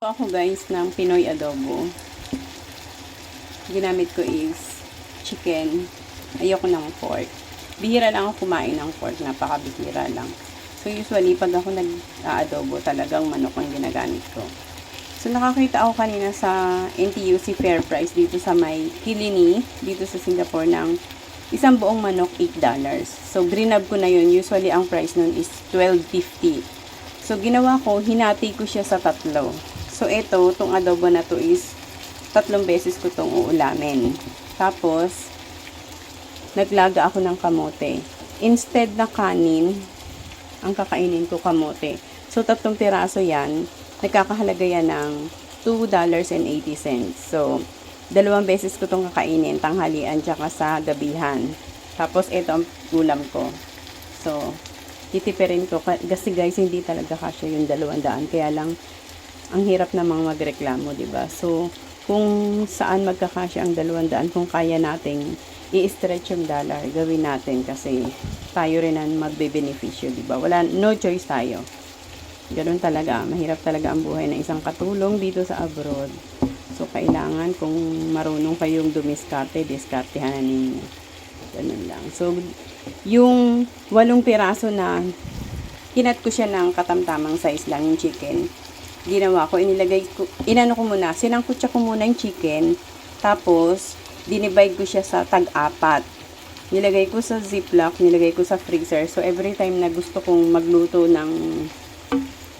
ako guys ng Pinoy adobo. Ginamit ko is chicken. Ayoko ng pork. Bihira lang ako kumain ng pork. Napakabihira lang. So usually pag ako nag-adobo talagang manok ang ginagamit ko. So nakakita ako kanina sa NTUC Fair Price dito sa may Kilini, dito sa Singapore ng isang buong manok $8. So grinab ko na yun. Usually ang price nun is $12.50. So, ginawa ko, hinati ko siya sa tatlo. So, ito, itong adobo na to is tatlong beses ko itong uulamin. Tapos, naglaga ako ng kamote. Instead na kanin, ang kakainin ko kamote. So, tatlong piraso yan, nagkakahalaga yan ng $2.80. So, dalawang beses ko itong kakainin, tanghalian tsaka sa gabihan. Tapos, ito ang ulam ko. So, titipirin ko Ka- kasi guys hindi talaga kasya yung dalawang daan kaya lang ang hirap namang magreklamo di ba? So kung saan magkakasya ang dalawang daan kung kaya nating i-stretch yung dollar gawin natin kasi tayo rin ang magbe-beneficyo di ba? Wala no choice tayo. Ganun talaga. Mahirap talaga ang buhay ng isang katulong dito sa abroad. So kailangan kung marunong kayong dumiskarte diskartehan ninyo. Ganun lang. So yung walong piraso na kinat ko siya ng katamtamang size lang yung chicken. Ginawa ko, inilagay ko, inano ko muna, sinangkutsa ko muna yung chicken, tapos, dinivide ko siya sa tag-apat. Nilagay ko sa ziplock, nilagay ko sa freezer. So, every time na gusto kong magluto ng,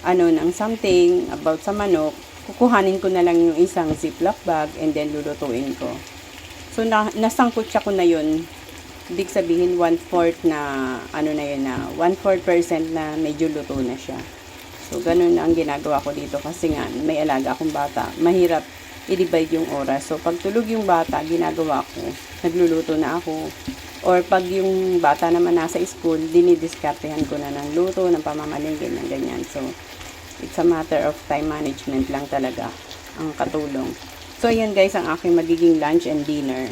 ano, ng something about sa manok, kukuhanin ko na lang yung isang ziplock bag and then lulutuin ko. So, na, nasangkot siya ko na yun ibig sabihin one-fourth na ano na yun na one-fourth percent na medyo luto na siya. So, ganun ang ginagawa ko dito kasi nga may alaga akong bata. Mahirap i-divide yung oras. So, pag tulog yung bata, ginagawa ko, nagluluto na ako. Or pag yung bata naman nasa school, dinidiskartehan ko na ng luto, ng pamamalingkin, ng ganyan. So, it's a matter of time management lang talaga ang katulong. So, ayan guys ang aking magiging lunch and dinner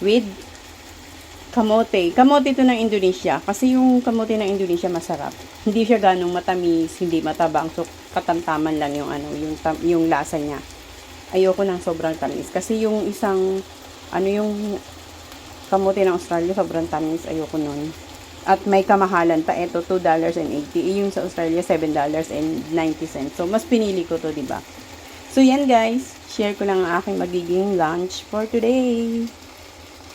with kamote. Kamote ito ng Indonesia. Kasi yung kamote ng Indonesia masarap. Hindi siya ganong matamis, hindi matabang. So, katamtaman lang yung ano, yung, tam- yung lasa niya. Ayoko ng sobrang tamis. Kasi yung isang, ano yung kamote ng Australia, sobrang tamis. Ayoko nun. At may kamahalan pa. Ito, $2.80. Eh, Yung sa Australia, $7.90. So, mas pinili ko to, di ba? So, yan guys. Share ko lang ang aking magiging lunch for today.